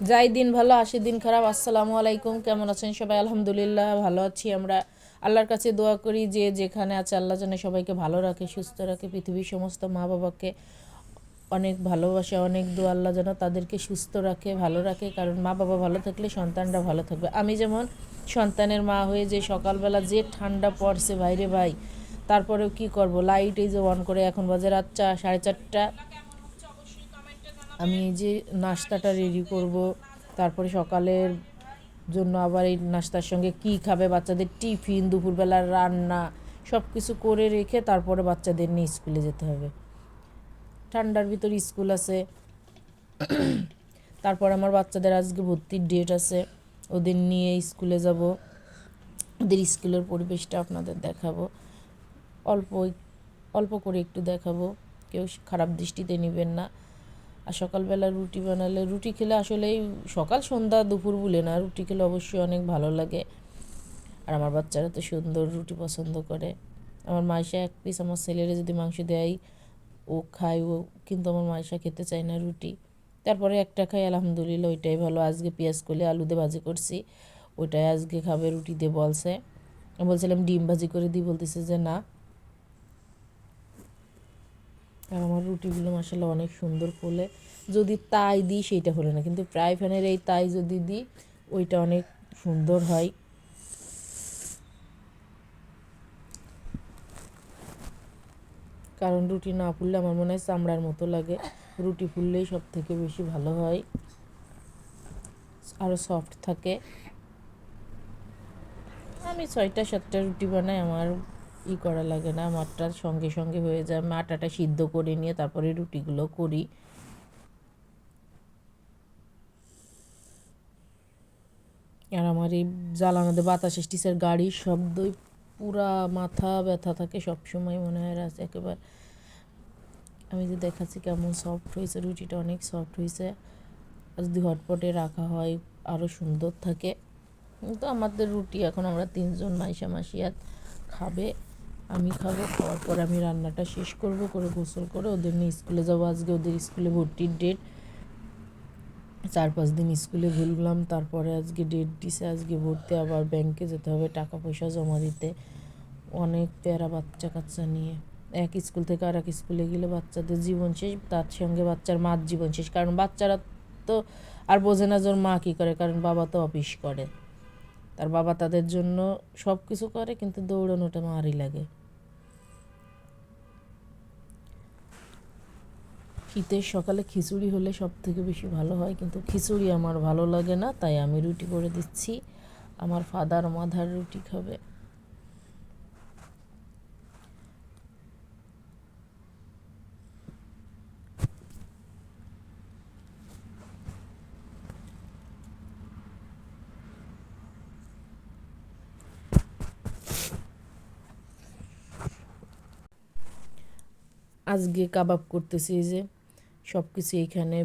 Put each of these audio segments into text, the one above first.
যাই, দিন ভালো আসে দিন খারাপ, আসসালামু আলাইকুম, কেমন আছেন সবাই? আলহামদুলিল্লাহ ভালো আছি আমরা। আল্লাহর কাছে দোয়া করি যে যেখানে আছে আল্লাহ যেন সবাইকে ভালো রাখে, সুস্থ রাখে, পৃথিবীর সমস্ত মা বাবাকে অনেক ভালোবাসে, অনেক দোয়া আল্লাহ যেন তাদেরকে সুস্থ রাখে, ভালো রাখে, কারণ মা বাবা ভালো থাকলে সন্তানরা ভালো থাকবে। আমি যেমন সন্তানের মা হয়ে যে সকালবেলা যে ঠান্ডা পড়ছে বাইরে ভাই, তারপরেও কি করব? লাইট এই যে অন করে এখন বাজে রাত চা, সাড়ে চারটা। আমি এই যে নাস্তাটা রেডি করব, তারপরে সকালের জন্য আবার এই নাস্তার সঙ্গে কি খাবে, বাচ্চাদের টিফিন, দুপুরবেলার রান্না সব কিছু করে রেখে তারপরে বাচ্চাদের নিয়ে স্কুলে যেতে হবে। ঠান্ডার ভিতর স্কুল আছে। তারপর আমার বাচ্চাদের আজকে ভর্তির ডেট আছে। ওদের নিয়ে স্কুলে যাব। ওদের স্কুলের পরিবেশটা আপনাদের দেখাবো। অল্প অল্প করে একটু দেখাবো। কেউ খারাপ দৃষ্টিতে নেবেন না। আর সকালবেলা রুটি বানালে, রুটি খেলে আসলেই সকাল, সন্ধ্যা, দুপুর বলে না, রুটি খেলে অবশ্যই অনেক ভালো লাগে। আর আমার বাচ্চারা তো সুন্দর রুটি পছন্দ করে। আমার মাইশা এক পিস আমার ছেলেরা যদি মাংস দেয় ও খায়, ও কিন্তু আমার মাইশা খেতে চায় না রুটি। তারপরে একটা খাই, আলহামদুলিল্লাহ ওইটাই ভালো। আজকে পেঁয়াজ করলে আলু দিয়ে ভাজি করছি। ওইটাই আজকে খাবে, রুটি দিয়ে বলছে। বলছিলাম, ডিম ভাজি করে দিই, বলতেছে যে না। আর আমার রুটিগুলো মশলা অনেক সুন্দর ফোলে যদি তাই দিই সেইটা হলো না। কিন্তু ফ্রাই প্যানের এই তাই যদি দিই, ওইটা অনেক সুন্দর হয়। কারণ রুটি না ফুললে আমার মনে হয় চামড়ার মতো লাগে। রুটি ফুললেই সব থেকে বেশি ভালো হয়। আরও সফট থাকে। আমি ছয়টা সাতটা রুটি বানাই, আমার ই করা লাগে না আমারটা সঙ্গে সঙ্গে হয়ে যায়। আমি আটাটা সিদ্ধ করে নিয়ে তারপরে রুটিগুলো করি। আর আমার এই জ্বালানোতে বাতাস স্টিসের গাড়ির শব্দই পুরা মাথা ব্যথা থাকে সব সময় মনে হয় আছে একেবারে। আমি যে দেখাচ্ছি কেমন সফট হয়েছে, রুটিটা অনেক সফট হয়েছে। আর যদি হটপটে রাখা হয় আরও সুন্দর থাকে। তো আমাদের রুটি এখন আমরা তিনজন মাইশা মাসিয়াত খাবে। আমি খাব, খাওয়ার পর আমি রান্নাটা শেষ করব, করে গোসল করে ওদের নিয়ে স্কুলে যাব। আজকে ওদের স্কুলে ভর্তির ডেট চার পাঁচ দিন স্কুলে ভুললাম, তারপরে আজকে ডেট দিছে, আজকে ভর্তি, আবার ব্যাংকে যেতে হবে টাকা পয়সা জমা দিতে। অনেক প্যারা বাচ্চা কাচ্চা নিয়ে। এক স্কুল থেকে আর এক স্কুলে গেলে বাচ্চাদের জীবন শেষ, তার সঙ্গে বাচ্চার মার জীবন শেষ। কারণ বাচ্চারা তো আর বোঝে না যে মা কী করে, কারণ বাবা তো অফিস করে। তার বাবা তাদের জন্য সব কিছু করে, কিন্তু দৌড়ানোটা মারই লাগে। শীতের সকালে খিচুড়ি হলে সব থেকে বেশি ভালো হয়, কিন্তু খিচুড়ি আমার ভালো লাগে না, তাই আমি রুটি করে দিচ্ছি। আমার ফাদার মাধার রুটি খাবে। আজকে কাবাব করতেছি যে। সব কিছু এখানে,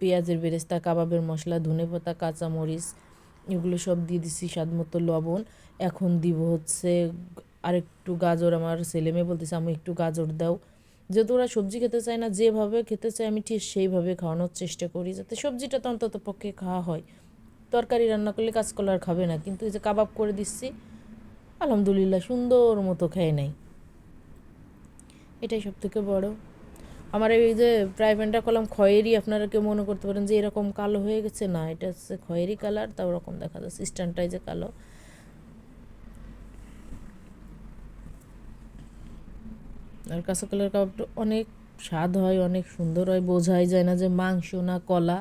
পেঁয়াজের বেরেস্তা, কাবাবের মশলা, ধনে পাতা, কাঁচামরিচ, এগুলো সব দিয়ে দিছি স্বাদ মতো লবণ। এখন দিব হচ্ছে আরেকটু গাজর। আমার ছেলে মেয়ে বলতেছে আমি একটু গাজর দাও। যেহেতু ওরা সবজি খেতে চায় না, যেভাবে খেতে চায়, আমি ঠিক সেইভাবে খাওয়ানোর চেষ্টা করি যাতে সবজিটা তো অন্তত পক্ষে খাওয়া হয়। তরকারি রান্না করলে কাঁচকলা আর খাবে না, কিন্তু এই যে কাবাব করে দিচ্ছি, আলহামদুলিল্লাহ সুন্দর মতো খেয়ে নেয় এটাই সব থেকে বড়। আমার এই যে প্রাইভেটটা কলম খয়েরি আপনারা কেউ মনে করতে পারেন যে এরকম কালো হয়ে গেছে। না, এটা হচ্ছে খয়েরি কালার, তা ওরকম দেখা যাচ্ছে। স্ট্যান্ডটাই যে কালো। আর কাঁচা কালার কাবাবটা অনেক স্বাদ হয়, অনেক সুন্দর হয়, বোঝাই যায় না যে মাংস না কলা।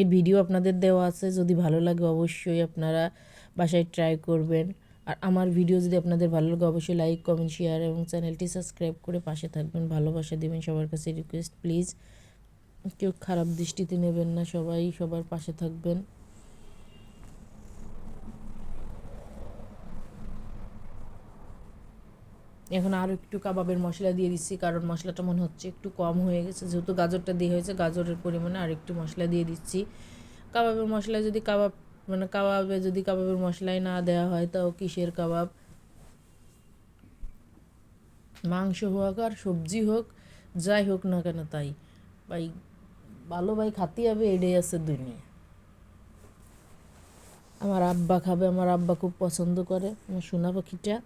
এর ভিডিও আপনাদের দেওয়া আছে, যদি ভালো লাগে অবশ্যই আপনারা বাসায় ট্রাই করবেন। আর আমার ভিডিও যদি আপনাদের ভালো লাগে, অবশ্যই লাইক কমেন্ট শেয়ার এবং চ্যানেলটি সাবস্ক্রাইব করে পাশে থাকবেন। ভালোবাসা দেবেন সবার কাছে রিকোয়েস্ট প্লিজ কেউ খারাপ দৃষ্টিতে নেবেন না সবাই, সবার পাশে থাকবেন। এখন আরও একটু কাবাবের মশলা দিয়ে দিচ্ছি, কারণ মশলাটা মনে হচ্ছে একটু কম হয়ে গেছে। যেহেতু গাজরটা দিয়ে হয়েছে, গাজরের পরিমাণে আর একটু মশলা দিয়ে দিচ্ছি। কাবাবের মশলা যদি কাবাব মানে কাবাবে যদি কাবাবের মশলাই না দেওয়া হয়, তাও কিসের কাবাব? মাংস হোক আর সবজি হোক, যাই হোক না কেন তাই। ভাই, ভালো ভাই খাতে হবে, এটাই আছে দুনিয়া। আমার আব্বা খাবে, আমার আব্বা খুব পছন্দ করে। আমার সোনা পাখিটা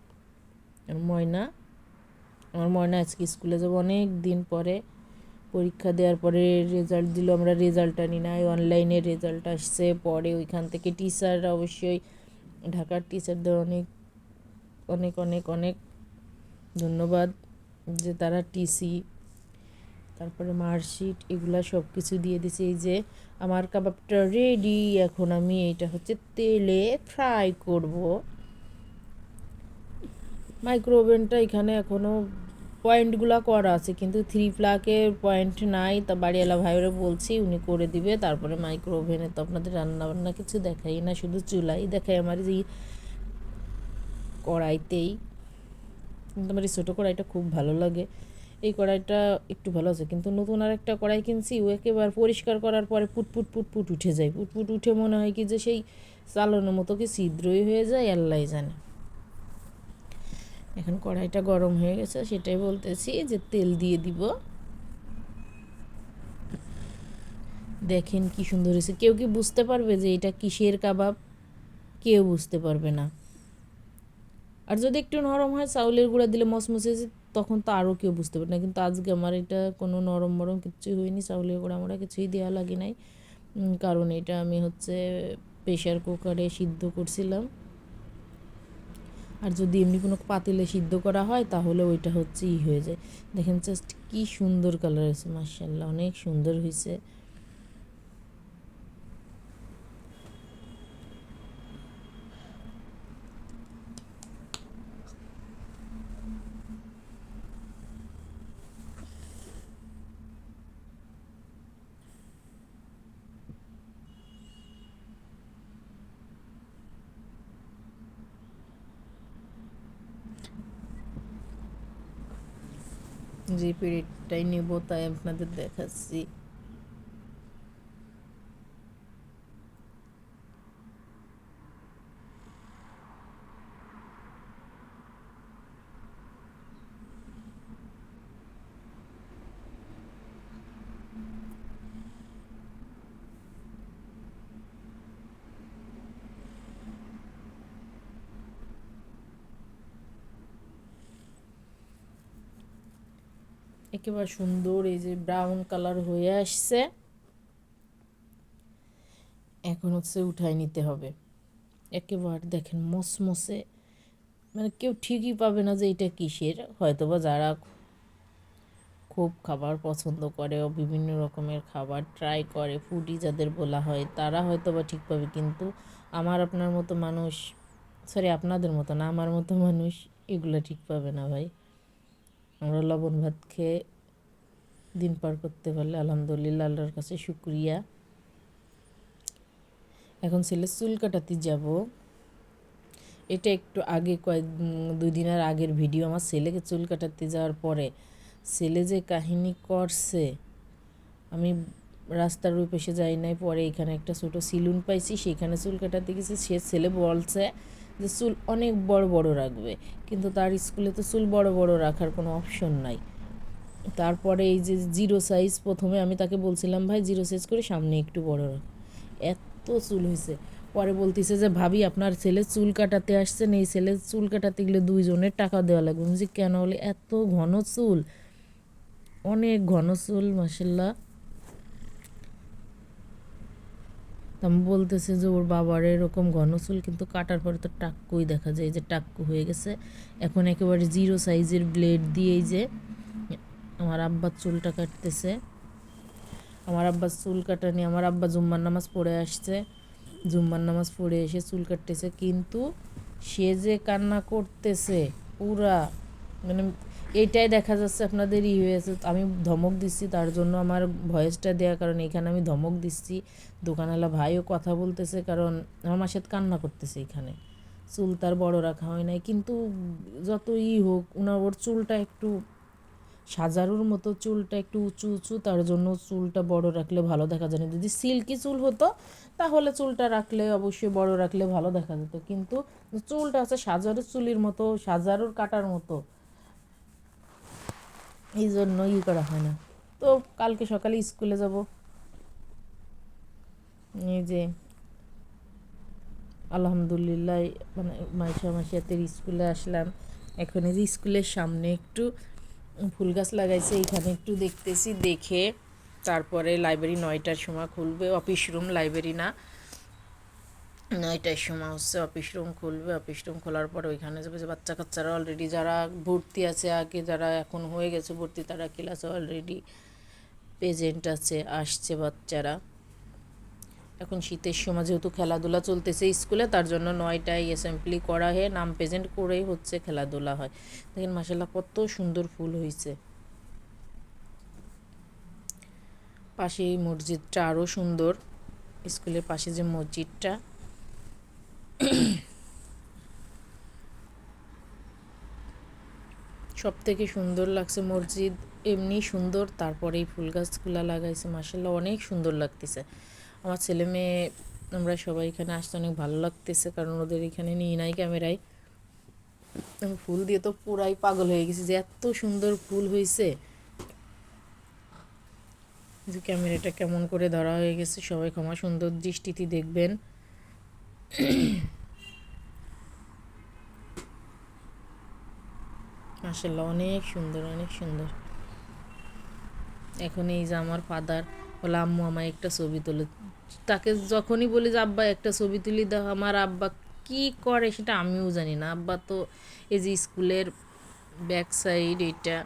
ময়না। আমার ময়না আজকে স্কুলে যাব অনেক দিন পরে। পরীক্ষা দেওয়ার পরে রেজাল্ট দিল, আমরা রেজাল্টটা নিই নাই অনলাইনে রেজাল্ট আসছে, পরে ওইখান থেকে টিচার অবশ্যই, ঢাকার টিচারদের অনেক অনেক অনেক অনেক ধন্যবাদ যে তারা টিসি তারপরে মার্কশিট এগুলো সব কিছু দিয়ে দিছে। এই যে আমার কাবাবটা রেডি এখন আমি এটা হচ্ছে তেলে ফ্রাই করব। মাইক্রো ওভেনটা এখানে এখনও পয়েন্টগুলো করা আছে, কিন্তু থ্রি ফ্লাকের পয়েন্ট নাই। তা বাড়িওয়ালা ভাইরে বলছি, উনি করে দিবে। তারপরে মাইক্রো ওভেনে তো আপনাদের রান্না বান্না কিছু দেখাই না, শুধু চুলাই দেখাই আমার যে কড়াইতেই। কিন্তু আমার এই ছোটো কড়াইটা খুব ভালো লাগে। এই কড়াইটা একটু ভালো আছে, কিন্তু নতুন আর একটা কড়াই কিনছি, ও একেবারে পরিষ্কার করার পরে পুটপুট পুটপুট উঠে যায়। পুটপুট উঠে মনে হয় কি যে সেই চালানোর মতো কি ছিদ্রই হয়ে যায় আল্লাহ জানে। এখন কড়াইটা গরম হয়ে গেছে, সেটাই বলতেছি যে তেল দিয়ে দিব। দেখেন কি সুন্দর হয়েছে। কেউ কি বুঝতে পারবে যে এটা কিসের কাবাব? কেউ বুঝতে পারবে না। আর যদি একটু নরম হয়, চাউলের গুঁড়া দিলে মসমসে তখন তো আরও কেউ বুঝতে পারে না। কিন্তু আজকে আমার এটা কোনো নরম মরম কিছুই হয়নি, চাউলের গুঁড়া আমরা কিছুই দেওয়া লাগে নাই। কারণ এটা আমি হচ্ছে প্রেশার কুকারে সিদ্ধ করছিলাম। আর যদি এমনি কোনো পাতিলে সিদ্ধ করা হয়, তাহলে ওইটা হচ্ছে ই হয়ে যায়। দেখেন জাস্ট কী সুন্দর কালার হয়েছে মার্শাল্লাহ অনেক সুন্দর হয়েছে। যে পিরিয়ডটাই নেব আপনাদের দেখাচ্ছি। একেবারে সুন্দর এই যে ব্রাউন কালার হয়ে আসছে। এখন হচ্ছে উঠাই নিতে হবে। একেবারে দেখেন মসমসে মানে কেউ ঠিকই পাবে না যে এটা কিসের। হয়তোবা যারা খুব খাবার পছন্দ করে ও বিভিন্ন রকমের খাবার ট্রাই করে ফুডি যাদের বলা হয়, তারা হয়তো বা ঠিক পাবে। কিন্তু আমার আপনার মতো মানুষ সরি আপনাদের মতো না, আমার মতো মানুষ এগুলো ঠিক পাবে না ভাই। আমরা লবণ ভাত খেয়ে দিন পার করতে পারলে আলহামদুলিল্লাহ, আল্লাহর কাছে শুক্রিয়া। এখন ছেলে চুল কাটাতে যাব। এটা একটু আগে কয়েক দুই দিনের আগের ভিডিও। আমার ছেলেকে চুল কাটাতে যাওয়ার পরে ছেলে যে কাহিনী করছে, আমি রাস্তার ওই পাশে যাই নাই, পরে এখানে একটা ছোটো সিলুন পাইছি, সেখানে চুল কাটাতে গেছি। সে ছেলে বলছে যে চুল অনেক বড় বড় রাখবে। কিন্তু তার স্কুলে তো চুল বড় বড় রাখার কোনো অপশন নাই। তারপরে এই যে জিরো সাইজ প্রথমে আমি তাকে বলছিলাম, ভাই জিরো সাইজ করে সামনে একটু বড় রাখ। এত চুল হয়েছে। পরে বলতেছে যে, ভাবি, আপনার ছেলে চুল কাটাতে আসছেন এই ছেলে চুল কাটাতে গেলে দুইজনের টাকা দেওয়া লাগবে। বলছি, কেন হলে এত ঘন চুল? অনেক ঘন চুল মাসাল্লাহ আমি বলতেছে যে ওর বাবার এরকম ঘন চুল কিন্তু কাটার পরে তো টাক্কুই দেখা যায় যে টাক্কু হয়ে গেছে। এখন একেবারে জিরো সাইজের ব্লেড দিয়েই যে আমার আব্বার চুলটা কাটতেছে। আমার আব্বার চুল কাটা নিয়ে আমার আব্বা জুম্মার নামাজ পড়ে আসছে। জুম্মার নামাজ পড়ে এসে চুল কাটতেছে, কিন্তু সে যে কান্না করতেছে, পুরা মানে এইটাই দেখা যাচ্ছে আপনাদের ই হয়েছে আমি ধমক দিচ্ছি, তার জন্য আমার ভয়েসটা দেওয়ার কারণ এখানে আমি ধমক দিচ্ছি। দোকানওয়ালা ভাইও কথা বলতেছে, কারণ আমার মাসের কান্না করতেছে এখানে। চুল তার বড় রাখা হয় নাই, কিন্তু যত ই হোক ওনার ওর চুলটা একটু সাজারুর মতো, চুলটা একটু উঁচু উঁচু, তার জন্য চুলটা বড় রাখলে ভালো দেখা যায় না। যদি সিল্কি চুল হতো, তাহলে চুলটা রাখলে, অবশ্যই বড় রাখলে ভালো দেখা যেত। কিন্তু চুলটা আছে সাজারুর চুলির মতো, সাজারুর কাটার মতো। এই জন্য ই করা হয় না। তো কালকে সকালে স্কুলে যাব। এই যে আলহামদুলিল্লাহ মানে মাইশা মাসিয়াতের স্কুলে আসলাম। এখন এই যে স্কুলের সামনে একটু ফুল গাছ লাগাইছে এখানে একটু দেখতেছি, দেখে তারপরে লাইব্রেরি নয়টার সময় খুলবে। অফিস রুম, লাইব্রেরি না। নয়টার সময় হচ্ছে অফিস রুম খুলবে। অফিস রুম খোলার পর ওইখানে যাবে। যে বাচ্চা কাচ্চারা অলরেডি যারা ভর্তি আছে, আগে যারা এখন হয়ে গেছে ভর্তি, তারা ক্লাসে অলরেডি প্রেজেন্ট আছে, আসছে বাচ্চারা। এখন শীতের সময় যেহেতু খেলাধুলা চলতেছে স্কুলে, তার জন্য নয়টায় অ্যাসেম্বলি করা হয়ে, নাম প্রেজেন্ট করেই হচ্ছে খেলাধুলা হয়। দেখেন মাসাল্লাহ কত সুন্দর ফুল হয়েছে পাশে এই মসজিদটা আরও সুন্দর। স্কুলের পাশে যে মসজিদটা সব থেকে সুন্দর লাগছে মসজিদ এমনি সুন্দর তারপরে এই ফুল গাছগুলা লাগাইছে মাসাল্লাহ অনেক সুন্দর লাগতেছে। আমার ছেলে মেয়ে, আমরা সবাই এখানে আসতে অনেক ভালো লাগতেছে, কারণ ওদের এখানে নিয়ে নাই ক্যামেরায়। ফুল দিয়ে তো পুরাই পাগল হয়ে গেছি যে এত সুন্দর ফুল হয়েছে যে ক্যামেরাটা কেমন করে ধরা হয়ে গেছে, সবাই ক্ষমা সুন্দর দৃষ্টিতে দেখবেন। মাসাল্লাহ অনেক সুন্দর অনেক সুন্দর। এখন এই যে আমার ফাদার, বলে, আম্মু, আমায় একটা ছবি তুলে তাকে যখনই বলি যে, আব্বা, একটা ছবি তুলি দাও। আমার আব্বা কি করে সেটা আমিও জানি না। আব্বা তো এই যে স্কুলের ব্যাক সাইড এটা,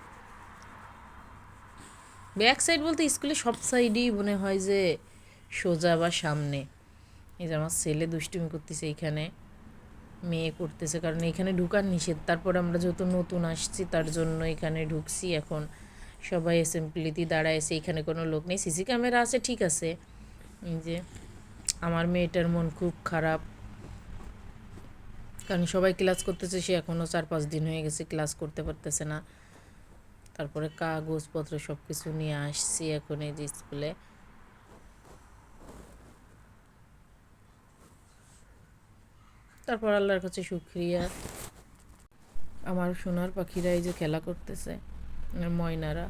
ব্যাক সাইড বলতে স্কুলের সব সাইডেই মনে হয় যে সোজা বা সামনে। এই যে আমার ছেলে দুষ্টুমি করতেছে এইখানে মেয়ে করতেছে, কারণ এখানে ঢুকার নিষেধ। তারপর আমরা যত নতুন আসছি, তার জন্য এখানে ঢুকছি। এখন সবাই অ্যাসেম্বলিতে দাঁড়াইছে, এখানে কোনো লোক নেই। সিসি ক্যামেরা আছে, ঠিক আছে। এই যে আমার মেয়েটার মন খুব খারাপ। কারণ সবাই ক্লাস করতেছে, সে এখনও চার পাঁচ দিন হয়ে গেছে ক্লাস করতে পারতেছে না। তারপরে কাগজপত্র সব কিছু নিয়ে আসছি এখন এই যে স্কুলে তারপর আল্লাহর কাছে শুক্রিয়া। আমার সোনার পাখিরা এই যে খেলা করতেছে ময়নারা।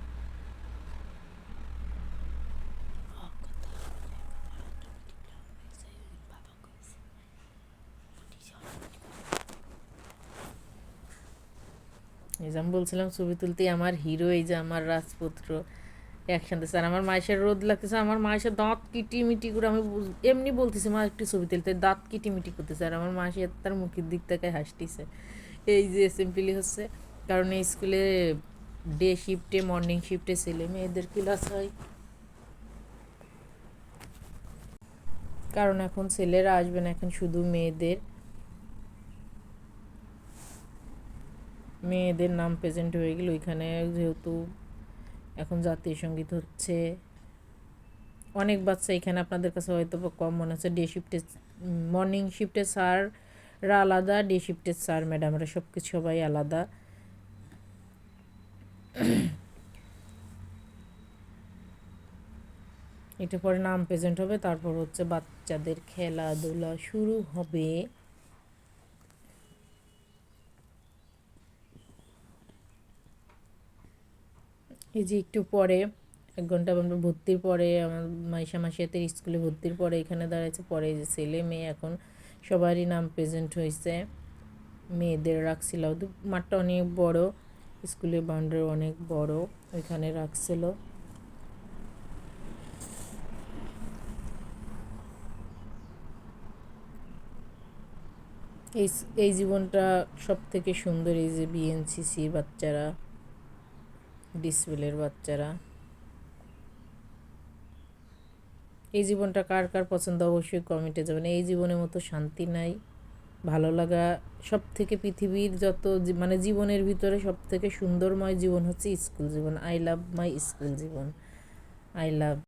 এই যে আমি বলছিলাম ছবি তুলতে আমার হিরো এই যে আমার রাজপুত্র। একসাথে স্যার, আমার মায়ের রোদ লাগতেছে, আমার মায়ের দাঁত কিটি মিটি করে আমি এমনি বলতেছি, মা একটু ছবি তুলতে, দাঁত কিটি মিটি করতেছে আর আমার মাসির তার মুখের দিক থেকে হাসতেছে। এই যে সিম্পলি হচ্ছে, কারণ এই স্কুলে ডে শিফটে মর্নিং শিফটে ছেলে মেয়েদের ক্লাস হয়। কারণ এখন ছেলেরা আসবে না, এখন শুধু মেয়েদের। মেয়েদের নাম প্রেজেন্ট হয়ে গেল, ওইখানে যেহেতু এখন জাতীয় সংগীত হচ্ছে। অনেক বাচ্চা এখানে আপনাদের কাছে হয়তো কম মনে হচ্ছে। ডে শিফটে মর্নিং শিফটে স্যাররা আলাদা ডে শিফটের স্যার ম্যাডামরা সব কিছু সবাই আলাদা। এটা পরে নাম প্রেজেন্ট হবে, তারপর হচ্ছে বাচ্চাদের খেলাধুলা শুরু হবে। এই যে একটু পরে, এক ঘণ্টা আমরা ভর্তির পরে, আমার মাইশা মাসিয়াতের স্কুলে ভর্তির পরে এখানে দাঁড়াইছে। পরে যে ছেলে মেয়ে এখন সবারই নাম প্রেজেন্ট হয়েছে মেয়েদের রাখছিল। মাঠটা অনেক বড়, স্কুলের বাউন্ডারি অনেক বড়, ওইখানে রাখছিল। এই এই জীবনটা সব থেকে সুন্দর, এই যে বিএনসিসির বাচ্চারা। ডিসপ্লের বাচ্চারা। এই জীবনটা কার কার পছন্দ? অবশ্যই কমেন্টে যাবেন এই জীবনের মতো শান্তি নাই, ভালো লাগা সব থেকে পৃথিবীর যত মানে জীবনের ভিতরে সব থেকে সুন্দরময় জীবন হচ্ছে স্কুল জীবন। I love my school Jibon. I love